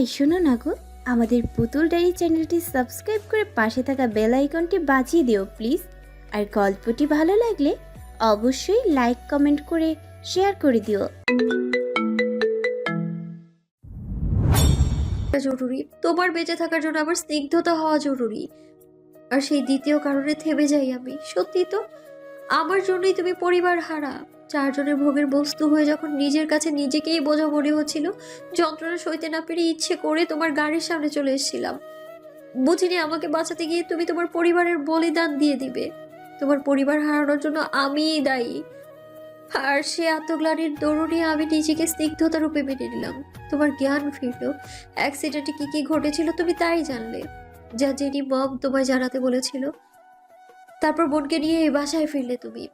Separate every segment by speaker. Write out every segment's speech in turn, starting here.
Speaker 1: এই শোনো না গো, আমাদের পুতুল ডায়েরি চ্যানেলটি সাবস্ক্রাইব করে পাশে থাকা বেল আইকনটি বাজিয়ে দিও, প্লিজ। আর গল্পটি ভালো লাগলে অবশ্যই লাইক, কমেন্ট করে শেয়ার করে দিও।
Speaker 2: জরুরি। তোমার বেঁচে থাকার জন্য আমার স্নিগ্ধতা হওয়া জরুরি। আর সেই দ্বিতীয় কারণে থেমে যাই আমি সত্যি তো? আমার জন্যই তুমি পরিবার হারা। চারজনের ভোগের বস্তু হয়ে যখন নিজের কাছে নিজেকেই বোঝা মনে হচ্ছিল, যন্ত্রণা সইতে না পেরে ইচ্ছে করে তোমার গাড়ির সামনে চলে এসেছিলাম। বুঝিনি আমাকে বাঁচাতে গিয়ে তুমি তোমার পরিবারের বলিদান দিয়ে দিবে। তোমার পরিবার হারানোর জন্য আমিই দায়ী। আর সে আত্মগ্লানির দরুনে আমি নিজেকে স্নিগ্ধতা রূপে মেনে নিলাম। তোমার জ্ঞান ফিরল। অ্যাক্সিডেন্টে কি কি ঘটেছিল তুমি তাই জানলে। যা জেনি মম তোমায় জানাতে বলেছিল তারপর বোনকে নিয়ে এই বাসায় ফিরলে তুমি।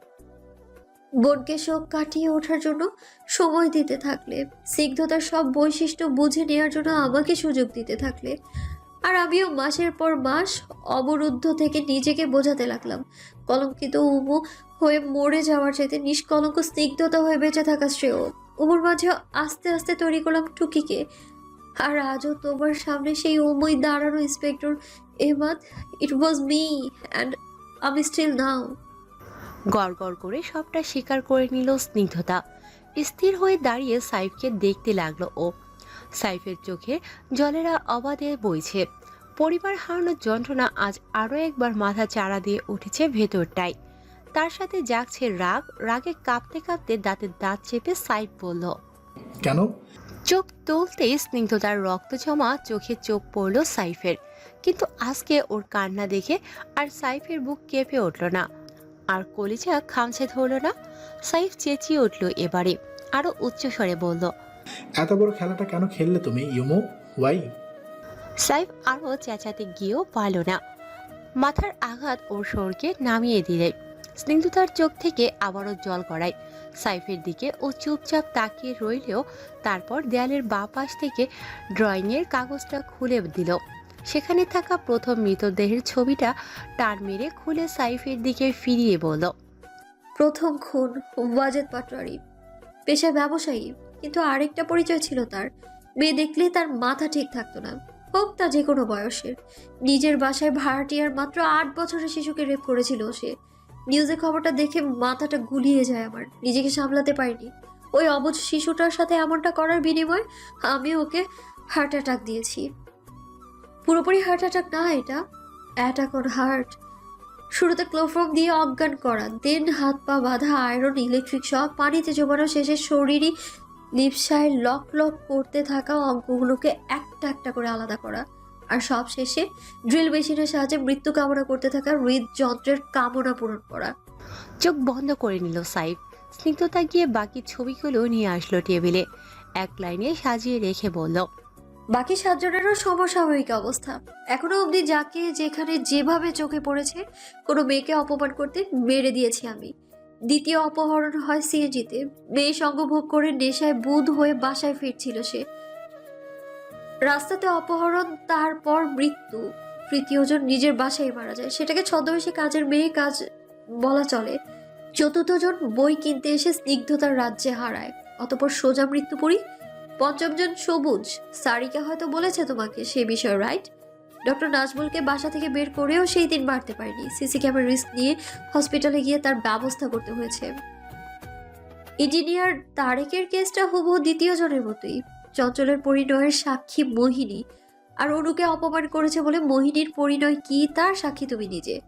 Speaker 2: বোনকে শোক কাটিয়ে ওঠার জন্য সময় দিতে থাকলে, স্নিগ্ধতার সব বৈশিষ্ট্য বুঝে নেওয়ার জন্য আমাকে সুযোগ দিতে থাকলে, আর আমিও মাসের পর মাস অবরুদ্ধ থেকে নিজেকে বোঝাতে লাগলাম। কলঙ্কিত উমু হয়ে মরে যাওয়ার চাইতে নিষ্কলঙ্ক স্নিগ্ধতা হয়ে বেঁচে থাকা শ্রেয়। উমুর মাঝে আস্তে আস্তে তৈরি করলাম টুকিকে, আর আজও তোমার সামনে সেই উমুই দাঁড়ানো inspector Emad it was me and আমি স্টিল নাও
Speaker 3: গড় গড় করে সবটা স্বীকার করে নিল স্নিগ্ধতা। স্থির হয়ে দাঁড়িয়ে সাইফকে দেখতে লাগল ও। সাইফের চোখে জলেরা অবাধে বইছে। পরিবার হারানোর যন্ত্রণা আজ আরও একবার মাথা চাড়া দিয়ে উঠেছে ভেতরটায়। তার সাথে জাগছে রাগ রাগে কাঁপতে কাঁপতে দাঁতের দাঁত চেপে সাইফ বলল
Speaker 4: কেন?
Speaker 3: চোখ তুলতেই স্নিগ্ধতার রক্ত জমা চোখে চোখ পড়ল সাইফের। কিন্তু আজকে ওর কান্না দেখে আর সাইফের বুক কেঁপে উঠল না। আর কলিজা খামছে ধরল না। সাইফ চেঁচিয়ে উঠল এবারে আরও উচ্চস্বরে বলল
Speaker 4: এত বড় খেলাটা কেন খেললে তুমি ইউমো ওয়াই
Speaker 3: সাইফ আরও চেঁচাতে গিয়েও পারল না। মাথার আঘাত ওর শরকে নামিয়ে দিলে। স্নিগ্ধতার চোখ থেকে আবারও জল গড়ায়। সাইফের দিকে ও চুপচাপ তাকিয়ে রইলেও তারপর দেয়ালের বাঁ পাশ থেকে ড্রয়িংয়ের কাগজটা খুলে দিল। সেখানে থাকা প্রথম মৃতদেহের ছবিটা টান মেরে খুলে সাইফের দিকে ফিরিয়ে বলল,
Speaker 2: প্রথম খুন ওয়াজেদ পাটোয়ারি পেশায় ব্যবসায়ী, কিন্তু আরেকটা পরিচয় ছিল তার। মেয়ে দেখলে তার মাথা ঠিক থাকতো না, হোক তা যে কোনো বয়সের। নিজের বাসায় ভাড়াটিয়ার মাত্র আট বছরের শিশুকে রেপ করেছিল সে। নিউজে খবরটা দেখে মাথাটা গুলিয়ে যায় আমার, নিজেকে সামলাতে পারিনি। ওই অবুজ শিশুটার সাথে এমনটা করার বিনিময়ে আমি ওকে হার্ট অ্যাটাক দিয়েছি। পুরোপুরি হার্ট অ্যাটাক না এটা অ্যাটাক অন হার্ট শুরুতে ক্লোফর্ম দিয়ে অজ্ঞান করা দেন হাত পা বাঁধা আয়রন ইলেকট্রিক শক পানিতে জমানো শেষে শরীরই লিপসায় লক লক করতে থাকা অঙ্কগুলোকে একটা একটা করে আলাদা করা। আর সব শেষে ড্রিল মেশিনের সাহায্যে মৃত্যু কামনা করতে থাকা হৃদযন্ত্রের কামনা পূরণ করা।
Speaker 3: চোখ বন্ধ করে নিল সাইফ। স্নিগ্ধতা গিয়ে বাকি ছবিগুলো নিয়ে আসলো টেবিলে। এক লাইনে সাজিয়ে রেখে বলল
Speaker 2: বাকি সাতজনেরও সমস্বাভাবিক অবস্থা। এখনও অবধি যাকে যেখানে যেভাবে চোখে পড়েছে, কোনো মেয়েকে অপমান করতে মেরে দিয়েছি আমি। দ্বিতীয় অপহরণ হয় সিএনজিতে। মেয়ে সঙ্গভোগ করে নেশায় বুধ হয়ে বাসায় ফিরছিল সে। রাস্তাতে অপহরণ, তারপর মৃত্যু। তৃতীয়জন নিজের বাসায় মারা যায়। সেটাকে ছদ্মবেশে কাজের মেয়ে কাজ বলা চলে। চতুর্থজন বই কিনতে এসে স্নিগ্ধতার রাজ্যে হারায়। অতপর সোজা মৃত্যু পড়ি পঞ্চমজন সবুজ। সারিকা হয়তো বলেছে তোমাকে সে বিষয়ে রাইট ডক্টর নাজমুলকে বাসা থেকে বের করেও সেই দিন বাড়তে পারেনি। সিসি ক্যামেরা রিস্ক নিয়ে হসপিটালে গিয়ে তার ব্যবস্থা করতে হয়েছে। ইঞ্জিনিয়ার তারেকের কেসটা হুবহু দ্বিতীয় জনের মতোই। চঞ্চলের পরিণয়ের সাক্ষী মোহিনী। আর অনুকে অপমান করেছে বলে মোহিনীর পরিণয় কি তার সাক্ষী তুমি নিজে?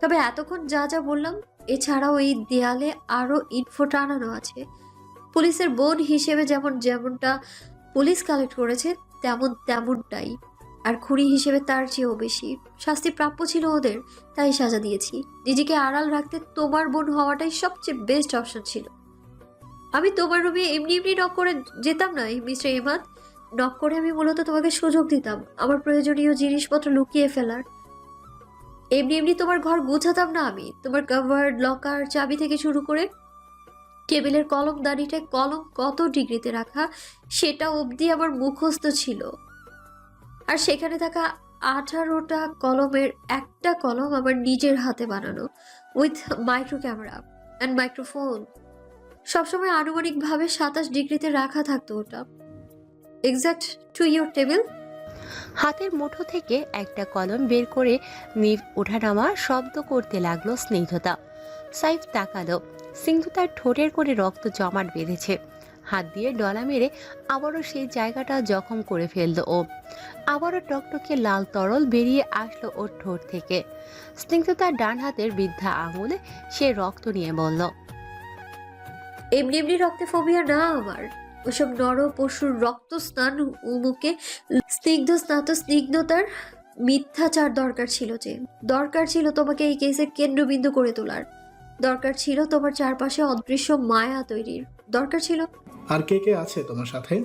Speaker 2: তবে এতক্ষণ যা যা বললাম, এছাড়াও এই দেয়ালে আরও ইনফো টানানো আছে। পুলিশের বোন হিসেবে যেমন, যেমনটা পুলিশ কালেক্ট করেছে, তেমন, তেমনটাই। আর খুঁড়ি হিসেবে তার চেয়েও বেশি। শাস্তি প্রাপ্য ছিল ওদের, তাই সাজা দিয়েছি। নিজেকে আড়াল রাখতে তোমার বোন হওয়াটাই সবচেয়ে বেস্ট অপশন ছিল। আমি তোমার রুমে এমনি এমনি নক করে যেতাম না মিস্টার এমাদ নক করে আমি মূলত তোমাকে সুযোগ দিতাম, আমার প্রয়োজনীয় জিনিসপত্র লুকিয়ে ফেলার। এমনি এমনি তোমার ঘর গোছাতাম না আমি। তোমার কাভার্ড লকার চাবি থেকে শুরু করে টেবিলের কলম দাঁড়িটায় কলম কত ডিগ্রিতে রাখা সেটা অবধি আমার মুখস্থ ছিল। আর সেখানে থাকা আঠারোটা কলমের একটা কলম আমার নিজের হাতে বানানো with micro camera and microphone সবসময় আনুমানিকভাবে সাতাশ ডিগ্রিতে রাখা থাকতো ওটা। এক্সাক্ট টু ইউর টেবিল
Speaker 3: হাতের মুঠো থেকে একটা কলম বের করে নিভ ওঠানামা শব্দ করতে লাগল স্নিগ্ধতা। সাইফ তাকালো। স্নিগ্ধতার ঠোঁটের করে রক্ত জমাট বেঁধেছে। হাত দিয়ে ডলা মেরে আবারও সেই জায়গাটা জখম করে ফেলল ও। আবারও টকটকে লাল তরল বেরিয়ে আসলো ওর ঠোঁট থেকে। স্নিগ্ধতার ডান হাতের বৃদ্ধা আঙুলে সে রক্ত নিয়ে বলল,
Speaker 2: এমনি এমনি রক্তে ফোবিয়া না আমার। ওসব নর পশুর রক্ত স্নান উমুকে স্নিগ্ধ স্নাত স্নিগ্ধতার মিথ্যাচার দরকার ছিল যে। দরকার ছিল তোমাকে এই কেসের কেন্দ্রবিন্দু করে তোলার। দরকার ছিল তোমার চারপাশে অদৃশ্য মায়া তৈরির। দরকার ছিল
Speaker 4: আর কে কে আছে তোমার সাথে?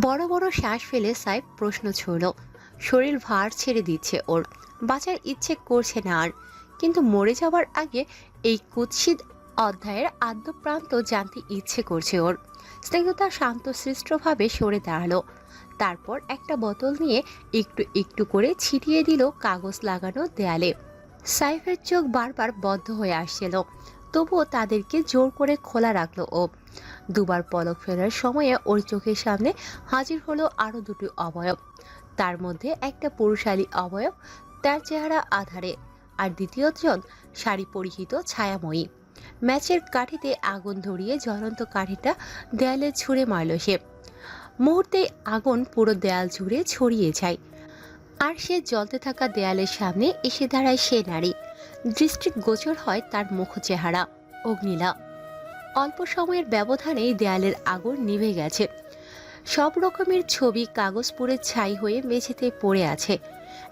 Speaker 3: বড় বড় শ্বাস ফেলে সাইফ প্রশ্ন ছুড়ল। শরীর ভার ছেড়ে দিচ্ছে ওর। বাঁচার ইচ্ছে করছে না আর। কিন্তু মরে যাওয়ার আগে এই কুৎসিত অধ্যায়ের আদ্যপ্রান্ত জানতে ইচ্ছে করছে ওর। স্নিগ্ধতা শান্তশিষ্টভাবে সরে দাঁড়াল। তারপর একটা বোতল নিয়ে একটু একটু করে ছিটিয়ে দিল কাগজ লাগানো দেয়ালে। সাইফের চোখ বারবার বদ্ধ হয়ে আসছিল। তবুও তাদেরকে জোর করে খোলা রাখল ও। দুবার পলক ফেরার সময়ে ওর চোখের সামনে হাজির হলো আরও দুটি অবয়ব। তার মধ্যে একটা পুরুষালী অবয়ব, তার চেহারা আধারে। আর দ্বিতীয়জন শাড়ি পরিহিত ছায়াময়ী। ম্যাচের কাঠিতে আগুন ধরিয়ে জ্বলন্ত কাঠিটা দেয়ালে ছুঁড়ে মারল সে। মুহূর্তে আগুন পুরো দেয়াল জুড়ে ছড়িয়ে যায়। আর সে জ্বলতে থাকা দেয়ালের সামনে এসে দাঁড়ায় সে নারী। দৃষ্টিগোচর হয় তার মুখ চেহারা, অগ্নিলা। অল্প সময়ের ব্যবধানেই দেয়ালের আগুন নিভে গেছে। সব রকমের ছবি কাগজ পুড়ে ছাই হয়ে মেঝেতে পড়ে আছে।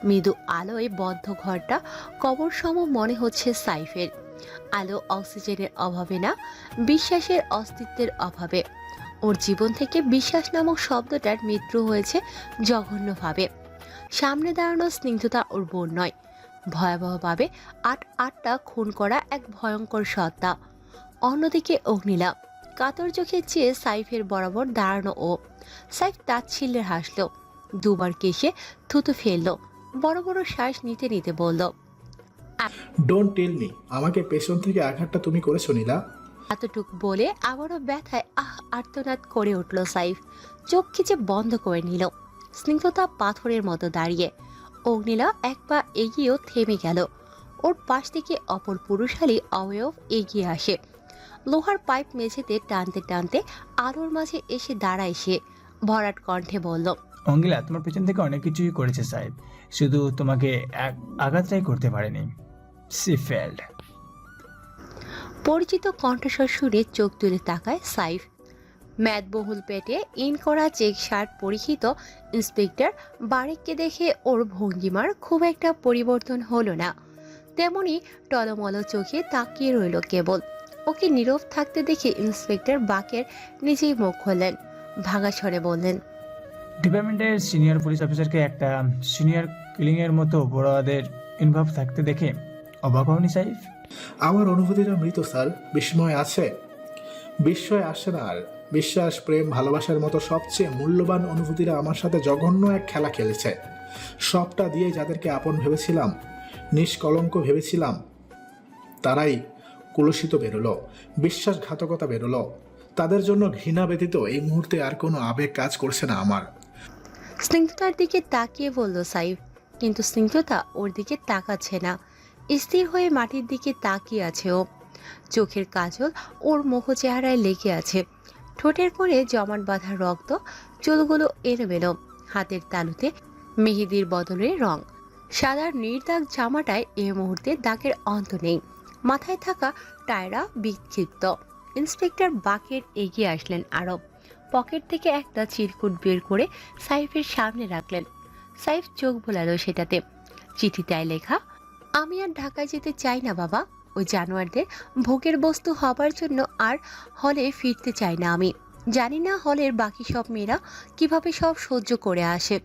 Speaker 3: মৃদু আলোয় বদ্ধ ঘরটা কবর সম মনে হচ্ছে সাইফের। আলো অক্সিজেনের অভাবে না, বিশ্বাসের অস্তিত্বের অভাবে। ওর জীবন থেকে বিশ্বাস নামক শব্দটার মৃত্যু হয়েছে জঘন্যভাবে। সামনে দাঁড়ানো স্নিগ্ধতা ওর বোন নয়। ভয়াবহভাবে আট আটটা খুন করা এক ভয়ঙ্কর সত্তা। অন্যদিকে অগ্নিলা কাতর চোখে চেয়ে সাইফের বরাবর দাঁড়ানো ও। সাইফ তাচ্ছিল্যে হাসলো দুবার কেসে থুতু ফেলল বড় বড় শ্বাস নিতে নিতে বলল
Speaker 4: ডোন্ট টেল মি আমাকে পেছন থেকে আঘাতটা তুমি করেছ নীলা।
Speaker 3: এতটুক বলে আবারও ব্যথায় আহ আর্তনাদ করে উঠল সাইফ। চোখ খিচে বন্ধ করে নিল। স্নিগ্ধতা পাথরের মতো দাঁড়িয়ে। অগ্নিলা এক পা এগিয়েও থেমে গেল। ওর পাশ থেকে অপর পুরুষালী অবয়ব এগিয়ে আসে। লোহার পাইপ মেঝেতে টানতে টানতে আলোর মাঝে এসে দাঁড়ায় সে। ভরাট কণ্ঠে বলল
Speaker 5: অঙ্গিলা তোমার পেছন থেকে অনেক কিছুই করেছে সাহেব। শুধু তোমাকে এক আঘাতটাই করতে পারেনি। She failed.
Speaker 3: পরিচিত কণ্ঠস্বর শুনে চোখ তুলে তাকায় সাইফ। ম্যাদবহুল পেটে ইন করা চেক শার্ট পরিহিত ইন্সপেক্টর বারেককে দেখে ওর ভঙ্গিমার খুব একটা পরিবর্তন হলো না। তেমনি টলমল চোখে তাকিয়ে রইল কেবল। ওকে নীরব থাকতে দেখে ইন্সপেক্টর বাকের নিজেই মুখ খুললেন। ভাঙা স্বরে বললেন
Speaker 5: ডিপার্টমেন্টের সিনিয়র পুলিশ অফিসারকে একটা সিনিয়র কিলিংয়ের মতো বড়দের ইনভলভ থাকতে দেখে অবাক হওনি সাহেব
Speaker 4: আমার অনুভূতিটা মৃত স্যার। বিস্ময় আছে। বিস্ময় আসে না আর। বিশ্বাস, প্রেম, ভালোবাসার মতো সবচেয়ে মূল্যবান অনুভূতিরা আমার সাথে জঘন্য এক খেলা খেলেছে। সবটা দিয়ে যাদেরকে আপন ভেবেছিলাম, নিষ্কলঙ্ক ভেবেছিলাম, তারাই কুলসিত বেরোলো, বিশ্বাসঘাতকতা বেরোলো। তাদের জন্য ঘৃণা ব্যতীত এই মুহূর্তে আর কোনো আবেগ কাজ করছে না আমার।
Speaker 3: স্নিগ্ধতার দিকে তাকিয়ে বলল, সাইফ, কিন্তু স্নিগ্ধতা ওর দিকে তাকাচ্ছে না। স্থির হয়ে মাটির দিকে তাকিয়ে আছে ও। চোখের কাজল ওর মুখ চেহারায় লেগে আছে। ঠোঁটের করে জমাট বাঁধা রক্ত চুলগুলো এলোমেলো। হাতের তালুতে মেহেদির বদলে রং। সাদার নির্দাগ জামাটায় এ মুহূর্তে দাগের অন্ত নেই। মাথায় থাকা টায়রা বিক্ষিপ্ত। ইন্সপেক্টর বাকের এগিয়ে আসলেন আরও। পকেট থেকে একটা চিরকুট বের করে সাইফের সামনে রাখলেন। সাইফ চোখ বোলালো সেটাতে। চিঠিটায় লেখা, আমি আর ঢাকায় যেতে চাই না, বাবা। ওই জানোয়ারদের ভোগের বস্তু হবার জন্য আর হলে ফিরতে চাই না আমি। জানি না হলের বাকি সব মেয়েরা কীভাবে সব সহ্য করে আসে।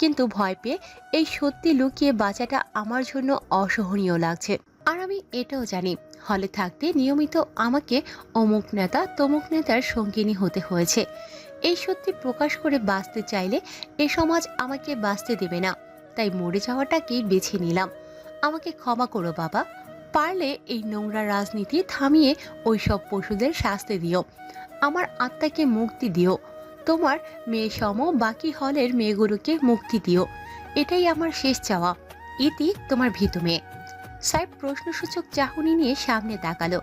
Speaker 3: কিন্তু ভয় পেয়ে এই সত্যি লুকিয়ে বাঁচাটা আমার জন্য অসহনীয় লাগছে। আর আমি এটাও জানি, হলে থাকতে নিয়মিত আমাকে অমুক নেতা তমুক নেতার সঙ্গিনী হতে হয়েছে। এই সত্যি প্রকাশ করে বাঁচতে চাইলে এ সমাজ আমাকে বাঁচতে দেবে না। তাই মরে যাওয়াটাকেই বেছে নিলাম। আমাকে ক্ষমা করো বাবা। পারলে এই নোংরা রাজনীতি থামিয়ে ওই সব পশুদের শাস্তি দিও। আমার আত্মাকে মুক্তি দিও। তোমার মেয়ে সম বাকি হলের মেয়েগুলোকে মুক্তি দিও। এটাই আমার শেষ চাওয়া। ইতি তোমার ভীতু মেয়ে। সাহেব প্রশ্নসূচক চাহনি নিয়ে সামনে তাকালো।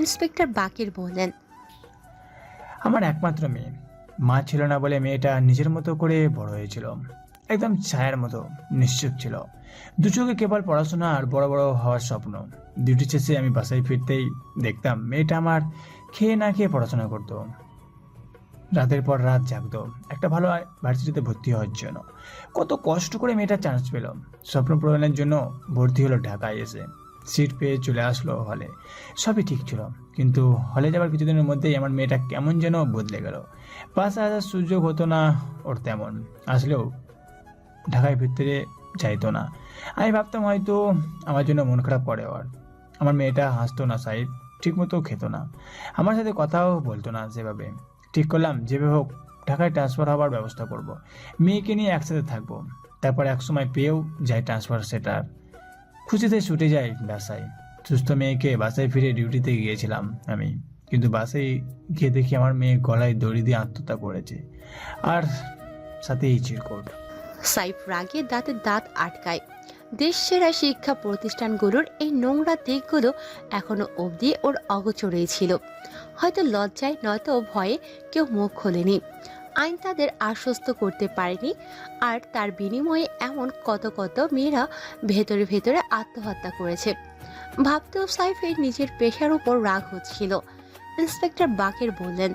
Speaker 3: ইন্সপেক্টর বাকির বললেন,
Speaker 5: আমার একমাত্র মেয়ে। মা ছিল না বলে মেয়েটা নিজের মতো করে বড় হয়েছিল। একদম ছায়ার মতো, নিশ্চুপ ছিল। দু চোখে কেবল পড়াশোনা আর বড় বড় হওয়ার স্বপ্ন। ডিউটি শেষে আমি বাসায় ফিরতেই দেখতাম মেয়েটা আমার খেয়ে না খেয়ে পড়াশোনা করতো। রাতের পর রাত জাগতো। একটা ভালো ভার্সিটিতে ভর্তি হওয়ার জন্য। কত কষ্ট করে মেয়েটা চান্স পেল। স্বপ্ন পূরণের জন্য ভর্তি হলো ঢাকায় এসে। সিট পেয়ে চলে আসলো হলে সবই ঠিক ছিল। কিন্তু হলে যাওয়ার কিছুদিনের মধ্যেই আমার মেয়েটা কেমন যেন বদলে গেল। পাশে আসার সুযোগ হতো না ওর তেমন। আসলেও ঢাকায় ভিতরে চাইতো না। আমি ভাবতাম হয়তো আমার জন্য মন খারাপ করে ওর। আমার মেয়েটা হাসতো না সাইড ঠিক মতো খেতো না। আমার সাথে কথাও বলতো না সেভাবে ঠিক করলাম, যেভাবে হোক, ঢাকায় ট্রান্সফার হওয়ার ব্যবস্থা করব। মেয়েকে নিয়ে একসাথে থাকব। তারপর এক সময় পেয়েও যায় ট্রান্সফার সেটার। খুশিতে ছুটে যায় বাসায়। সুস্থ মেয়েকে বাসায় ফিরে ডিউটিতে গিয়েছিলাম আমি। কিন্তু বাসে গিয়ে দেখি আমার মেয়ে গলায় দড়ি দিয়ে আত্মহত্যা করেছে। আর সাথে এই চিরকোট।
Speaker 3: সাইফ রাগে দাঁতে দাঁত আটকায়। দেশ সেরা শিক্ষা প্রতিষ্ঠানগুলোর এই নোংরা দিকগুলো এখনও অবধি ওর অগোচরেই ছিল। হয়তো লজ্জায়, নয়তো ভয়ে কেউ মুখ খোলেনি। আইন তাদের আশ্বস্ত করতে পারেনি আর তার বিনিময়ে এমন কত কত মেয়েরা ভেতরে ভেতরে আত্মহত্যা করেছে। ভাবতেও সাইফের নিজের পেশার উপর রাগ হচ্ছিল। ইন্সপেক্টর বাকের বললেন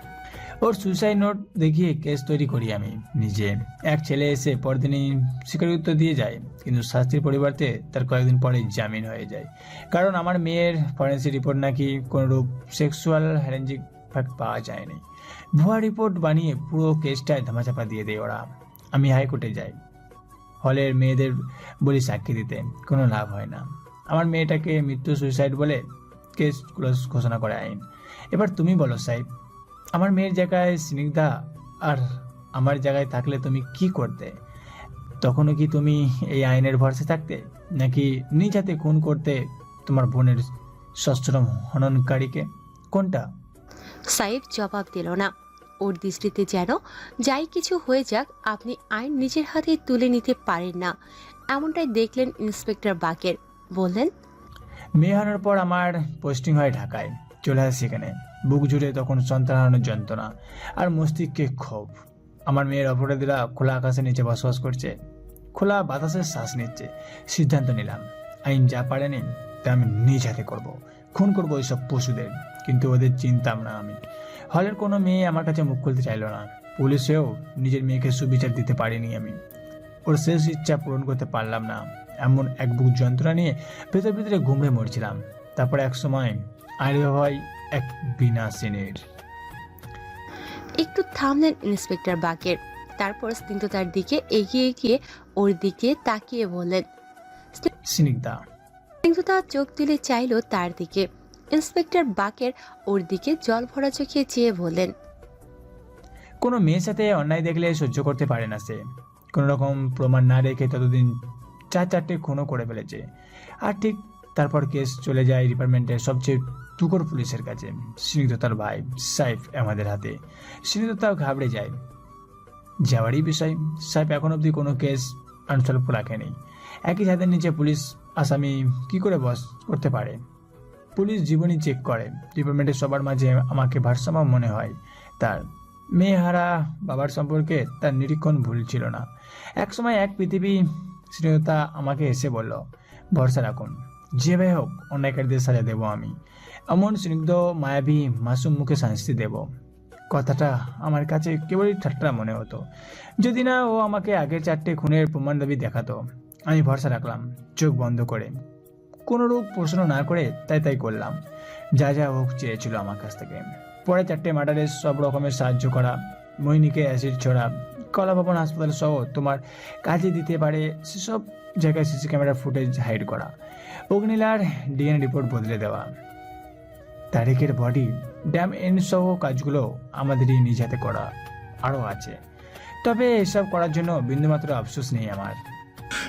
Speaker 5: ওর সুইসাইড নোট দেখিয়ে কেস তৈরি করি আমি নিজে। এক ছেলে এসে পরদিনই স্বীকারোত্তর দিয়ে যায়, কিন্তু শাস্তির পরিবর্তে তার কয়েকদিন পরে জামিন হয়ে যায়। কারণ আমার মেয়ের ফরেন্সিক রিপোর্ট নাকি কোনোরূপ সেক্সুয়াল হ্যারেঞ্জিক ফ্যাক্ট পাওয়া যায়নি। ভুয়া রিপোর্ট বানিয়ে পুরো কেসটায় ধামাচাপা দিয়ে দেয় ওরা। আমি হাইকোর্টে যাই। হলের মেয়েদের বলি সাক্ষী দিতে, কোনো লাভ হয় না। আমার মেয়েটাকে মৃত্যু সুইসাইড বলে কেস ক্লোজ ঘোষণা করে আইন। এবার তুমি বলো সাহেব আমার মেয়ের জায়গায় স্নিগ্ধা আর আমার জায়গায় থাকলে তুমি কি করতে? তখনও কি তুমি এই আইনের ভরসা থাকতে? নাকি নিজ হাতে খুন করতে তোমার বোনের সশ্রম হননকারীকে? কোনটা?
Speaker 3: সাইফ জবাব দিল না। ওর দৃষ্টিতে যেন যাই কিছু হয়ে যাক আপনি আইন নিজের হাতে তুলে নিতে পারেন না। এমনটাই দেখলেন ইন্সপেক্টর বাকের। বললেন
Speaker 5: মেয়ে হারানোর পর আমার পোস্টিং হয় ঢাকায়। চলে আসে সেখানে বুক জুড়ে তখন সন্তান হারানোর যন্ত্রণা। আর মস্তিষ্কে ক্ষোভ। আমার মেয়ের অপরাধীরা খোলা আকাশের নিচে বসবাস করছে। খোলা বাতাসের শ্বাস নিচ্ছে। সিদ্ধান্ত নিলাম, আইন যা পারেনি তা আমি নিজ হাতে করব। খুন করব ওইসব পশুদের, কিন্তু ওদের চিনতাম না আমি। হলের কোনো মেয়ে আমার কাছে মুখ খুলতে চাইলো না। পুলিশেও নিজের মেয়েকে সুবিচার দিতে পারিনি আমি। ওর শেষ ইচ্ছা পূরণ করতে পারলাম না। এমন এক বুক যন্ত্রণা নিয়ে ভেতর ভিতরে ঘুমড়ে মরছিলাম। তারপর এক সময় আইরিয়া হয় এক বিনা সিনের
Speaker 3: একটু থামলেন ইন্সপেক্টর বাকের। তারপর স্নিগ্ধতার দিকে এগিয়ে গিয়ে ওর দিকে তাকিয়ে বললেন
Speaker 5: সিনিকদা
Speaker 3: স্নিগ্ধতা চোখ তুলে চাইল তার দিকে। ইন্সপেক্টর বাকের ওর দিকে জল ভরা চোখে চেয়ে বললেন
Speaker 5: কোনো মেয়ের সাথে অন্যায় দেখলে সহ্য করতে পারে না সে। কোনো রকম প্রমাণ না রেখে ততদিন চার চারটে খুনও করে ফেলেছে। আর ঠিক তারপর কেস চলে যায় ডিপার্টমেন্টের সবচেয়ে টুকর পুলিশের কাছে। স্নিগ্ধতার ভাই সাইফ আমাদের হাতে। স্নিগ্ধতাও ঘাবড়ে যায়। যাওয়ারই বিষয়, সাইফ এখন অবধি কোনো কেস আনসলভ রাখেনি। একই ছাদের নিচে পুলিশ আসামি কি করে বস করতে পারে? পুলিশ জীবনী চেক করে। ডিপার্টমেন্টের সবার মাঝে আমাকে ভারসাম্য মনে হয়। তার মেয়েহারা বাবার সম্পর্কে তার নিরীক্ষণ ভুল ছিল না। একসময় এক পৃথিবী স্নেহতা আমাকে এসে বলল, ভরসা রাখুন। যেভাবে হোক, অন্যায়কারীদের সাজা দেব আমি। এমন স্নিগ্ধ, মায়াবী, মাসুম মুখে শাস্তি দেব। কথাটা আমার কাছে কেবলই ঠাট্টা মনে হতো। যদি না ও আমাকে আগের চারটে খুনের প্রমাণ দাবি দেখাতো, আমি ভরসা রাখলাম, চোখ বন্ধ করে। কোনোরূপ প্রশ্ন না করে তাই তাই করলাম। যা যা হোক চেয়েছিল আমার কাছ থেকে। পরে চারটে মার্ডারের সব রকমের সাহায্য করা, মৈনিকে অ্যাসিড ছড়া কলা ভবন হাসপাতাল সহ তোমার কাজে দিতে পারে সেসব জায়গায় সিসি ক্যামেরা ফুটেজ হাইড করা। অগ্নিলার ডিএনএ রিপোর্ট বদলে দেওয়া। তারেকের বডি ড্যাম এন্ড সহ কাজগুলো আমাদেরই নিজ হাতে করা আরও আছে। তবে এসব করার জন্য বিন্দুমাত্র আফসোস নেই আমার।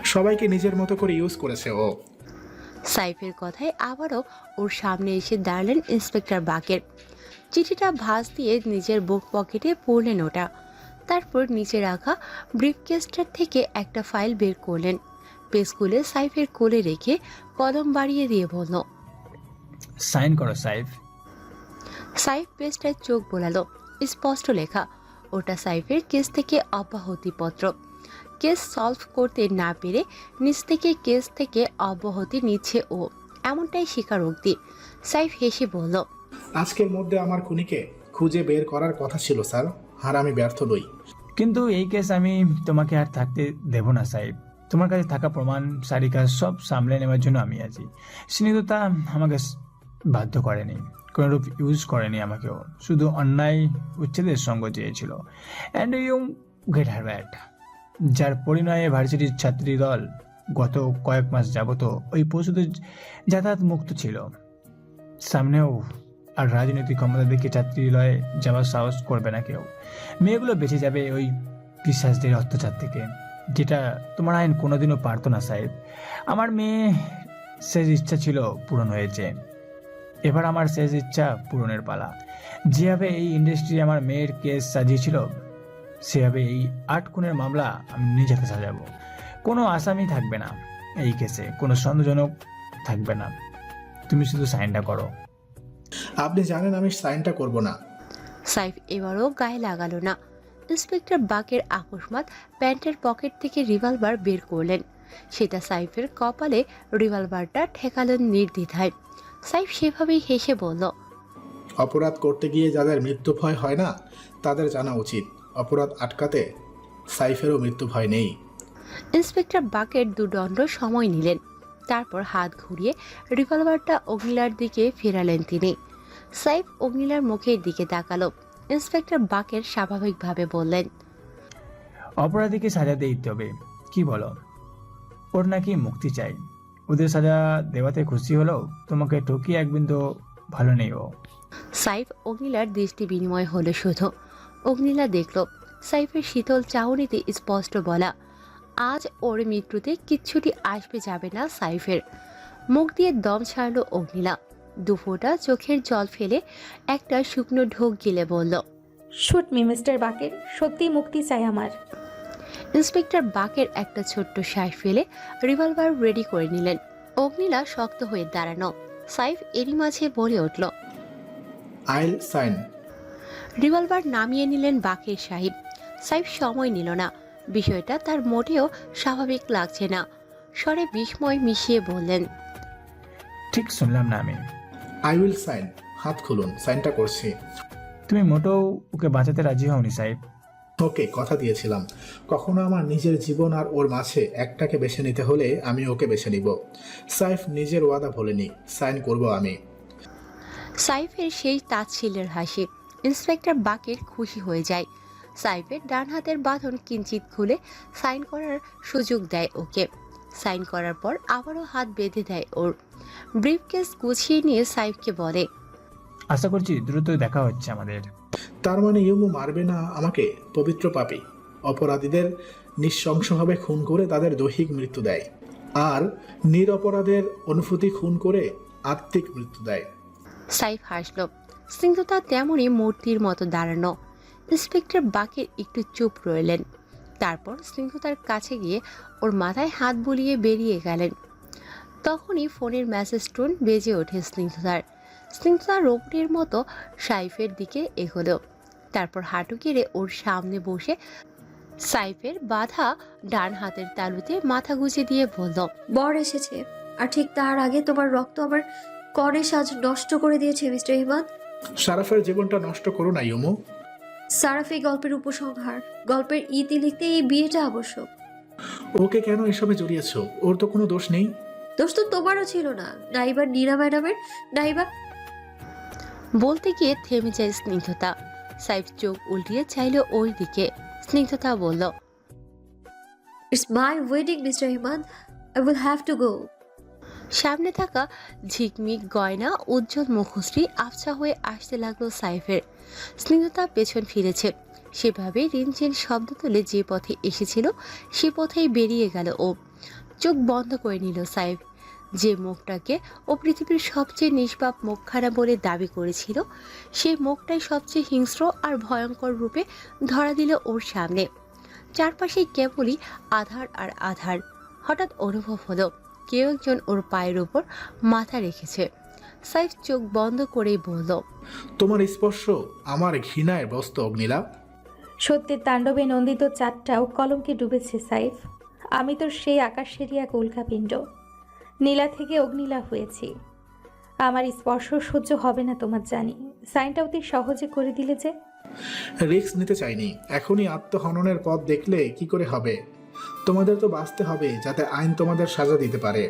Speaker 4: সবাইকে নিজের মতো করে ইউজ করেছে ও।
Speaker 3: সাইফের কথায় আবারও ওর সামনে এসে দাঁড়ালেন ইন্সপেক্টর বাকের। চিঠিটা ভাঁজ দিয়ে নিজের বুক পকেটে পড়লেন ওটা। তারপর নিচে রাখা ব্রিফকেসটার থেকে একটা ফাইল বের করলেন। খুলে সাইফের কোলে রেখে কলম বাড়িয়ে দিয়ে বলল
Speaker 5: সাইন করো সাইফ।
Speaker 3: সাইফ পেজটায় চোখ বোলালো। স্পষ্ট লেখা ওটা সাইফের কেস থেকে অব্যাহতিপত্র। কেস সলভ করতে না পেরে নিজ থেকে কেস থেকে অব্যাহতি নিচ্ছে ও। এমনটাই স্বীকারোক্তি। সাইফ হেসে বলল
Speaker 4: আজকের মধ্যে আমার খুনিকে খুঁজে বের করার কথা ছিল স্যার। আর আমি ব্যর্থ নই।
Speaker 5: কিন্তু এই কেস আমি তোমাকে আর থাকতে দেব না, সাহেব। তোমার কাছে থাকা প্রমাণ সারিকা সব সামলে নেওয়ার জন্য আমি আছি। স্নিগ্ধতা আমাকে বাধ্য করেনি। কোনো রূপ ইউজ করেনি আমাকেও। শুধু অন্যায়, উচ্ছেদের সঙ্গ চেয়েছিল। And you get her but যার পরিণয়ে ভার্সিটির ছাত্রী দল গত কয়েক মাস যাবত ওই পশুদের যাতায়াত মুক্ত ছিল। সামনেও আর রাজনৈতিক ক্ষমতা দেখে ছাত্রীলয়ে যাওয়ার সাহস করবে না কেউ। মেয়েগুলো বেঁচে যাবে ওই বিশ্বাসদের অত্যাচার থেকে, যেটা তোমার আইন কোনোদিনও পারতো না, সাহেব। আমার মেয়ে শেষ ইচ্ছা ছিল পূরণ হয়েছে। এবার আমার শেষ ইচ্ছা পূরণের পালা। যেভাবে এই ইন্ডাস্ট্রি আমার মেয়ের কেস সাজিয়েছিল, সেভাবে এই আট খুনের মামলা আমি নিজে হাতে সাজাবো। কোনো আসামি থাকবে না এই কেসে কোনো সন্দেহজনক থাকবে না। তুমি শুধু সাইনটা করো।
Speaker 4: আপনি জানেন আমি সাইনটা করব না।
Speaker 3: সাইফ এবারও গায়ে লাগালো না। ইন্সপেক্টর বাকের আকস্মাত প্যান্টের পকেট থেকে রিভলভার বের করলেন। সেটা সাইফের কপালে রিভলভারটা ঠেকালেন নির্দ্বিধায়। সাইফ সেভাবেই হেসে বলল
Speaker 4: অপরাধ করতে গিয়ে যাদের মৃত্যু ভয় হয় না তাদের জানা উচিত। অপরাধ আটকাতে সাইফেরও মৃত্যু ভয় নেই।
Speaker 3: ইন্সপেক্টর বাকের দুদণ্ড সময় নিলেন। তারপর হাত ঘুরিয়ে রিভলভারটা অগ্নিলার দিকে ফেরালেন তিনি। সাইফ অগ্নিলার মুখের দিকে তাকালো। ইন্সপেক্টর বাকের স্বাভাবিকভাবে বললেন
Speaker 5: অপরাধীকে সাজা দিতে হবে। কি বলো? ওর নাকি মুক্তি চাই। ওদের সাজা দেওয়াতে খুশি হলো তোমাকে ঠকিয়ে এক বিন্দু ভালো নেই ও।
Speaker 3: সাইফ অগ্নিলার দৃষ্টি বিনিময় হলো শুধু। অগ্নিলা দেখল সাইফের শীতল চাউনিতে স্পষ্ট বলা আজ ওর মৃত্যুতে কিচ্ছুটি আসবে যাবে না সাইফের। মুখ দিয়ে দম ছাড়লো অগ্নিলা। দুফোটা চোখের জল ফেলে একটা শুকনো ঢোক গিলে বলল
Speaker 6: শুট মি মিস্টার বাকের সত্যি মুক্তি চাই আমার।
Speaker 3: ইন্সপেক্টর বাকের একটা ছোট্ট শ্বাস ফেলে রিভলভার রেডি করে নিলেন। অগ্নিলা শক্ত হয়ে দাঁড়ানো। সাইফ এরই মাঝে বলে উঠল
Speaker 4: আইল সাইন।
Speaker 3: রিভলভার নামিয়ে নিলেন বাকের সাহেব। সাইফ সময় নিল না। বিষয়টা তার মোটেও স্বাভাবিক লাগছে না। স্বরে বিস্ময় মিশিয়ে বললেন
Speaker 5: ঠিক শুনলাম না আমি।
Speaker 4: আই উইল সাইন হাত খুলুন সাইনটা করছি।
Speaker 5: তুমি মোটেও ওকে বাঁচাতে রাজি হওনি সাহেব।
Speaker 4: ওকে কথা দিয়েছিলাম। কখনো আমার নিজের জীবন আর ওর মাঝে একটাকে বেছে নিতে হলে আমি ওকে বেছে নিব। সাইফ নিজের ওয়াদা ভোলেনি। সাইন করব আমি।
Speaker 3: সাইফের সেই তাচ্ছিলের হাসি। ইন্সপেক্টর বাকের খুশি হয়ে যায়। সাইফের ডান হাতের বাঁধন কিঞ্চিত খুলে সাইন করার সুযোগ দেয় ওকে। সাইন করার পর আবারও হাত বেঁধে দেয় ওর। ব্রিফকেস গুছিয়ে নিয়ে সাইফকে বলে
Speaker 5: আশা করছি দ্রুত দেখা হচ্ছে আমাদের।
Speaker 4: তার মানে ইউমু মারবে না আমাকে পবিত্র পাপী। অপরাধীদের নিঃশংসভাবে খুন করে তাদের দৈহিক মৃত্যু দেয়। আর নিরপরাধের অনুভূতি খুন করে আত্মিক মৃত্যু দেয়।
Speaker 3: সাইফ হাসল। স্নিগ্ধতা তেমনই মূর্তির মতো দাঁড়ানো। ইন্সপেক্টর বাকের একটু চুপ রইলেন। তারপর স্নিগ্ধতার কাছে গিয়ে ওর মাথায় হাত বুলিয়ে বেরিয়ে গেলেন। তখনই ফোনের মেসেজ টোন বেজে ওঠে স্নিগ্ধতার। স্নিগ্ধতা রোবটের মতো সাইফের দিকে এগোলো। তারপর হাঁটু গেড়ে ওর সামনে বসে সাইফের বাধা ডান হাতের তালুতে মাথা গুজে দিয়ে বলল
Speaker 2: বর এসেছে। আর ঠিক তার আগে তোমার রক্ত আবার করে সাজ নষ্ট করে দিয়েছে মিস্টার ইমাদ?
Speaker 4: সারাফের জীবনটা নষ্ট করো না ইউমু
Speaker 2: সারাফি গল্পের উপসংহার। গল্পের ইতি লিখতে এই বিয়েটা আবশ্যক।
Speaker 4: ওকে কেন এসবে জড়িয়েছো? ওর তো কোনো দোষ নেই।
Speaker 2: দোষ তো তোমারও ছিল না। নাইবা নীরা ম্যাডামের নাইবা
Speaker 3: বলতে গিয়ে থেমে যায় স্নিগ্ধতা। সাইফ চোখ উল্টিয়ে চাইল ওই দিকে। স্নিগ্ধতা বলল
Speaker 2: it's my wedding mister Imad I will have to go
Speaker 3: সামনে থাকা ঝিকমিক গয়না, উজ্জ্বল মুখশ্রী আবছা হয়ে আসতে লাগল সাইফের। স্নিগ্ধতা পেছন ফিরেছে। সেভাবে রিনচিন শব্দ তুলে যে পথে এসেছিল, সে পথেই বেরিয়ে গেল ও। চোখ বন্ধ করে নিল সাইফ। যে মুখটাকে ও পৃথিবীর সবচেয়ে নিষ্পাপ মুখখানা বলে দাবি করেছিল সেই মুখটাই সবচেয়ে হিংস্র আর ভয়ঙ্কর রূপে ধরা দিল ওর সামনে। চারপাশে কেবলই আধার আর আধার। হঠাৎ অনুভব হলো। কেউ একজন ওর পায়ের উপর মাথা রেখেছে। সাইফ চোখ বন্ধ করেই বলল
Speaker 4: তোমার স্পর্শ আমার ঘৃণায় বস্ত অগ্নিলা
Speaker 6: সত্যের তাণ্ডবে নন্দিত চাঁদটাও কলমকে ডুবেছে সাইফ। আমি তোর সেই আকাশেরই এক উল্কাপিণ্ড। নীলা থেকে অগ্নিলা হয়েছি। আমার স্পর্শ সহ্য হবে না তোমার জানি। সাইনটা অতি সহজে করে দিলে যে?
Speaker 4: রিস্ক নিতে চাইনি। এখনই আত্মহননের পথ দেখলে কি করে হবে? তোমাদের তো বাঁচতে হবে যাতে আইন তোমাদের সাজা দিতে পারে।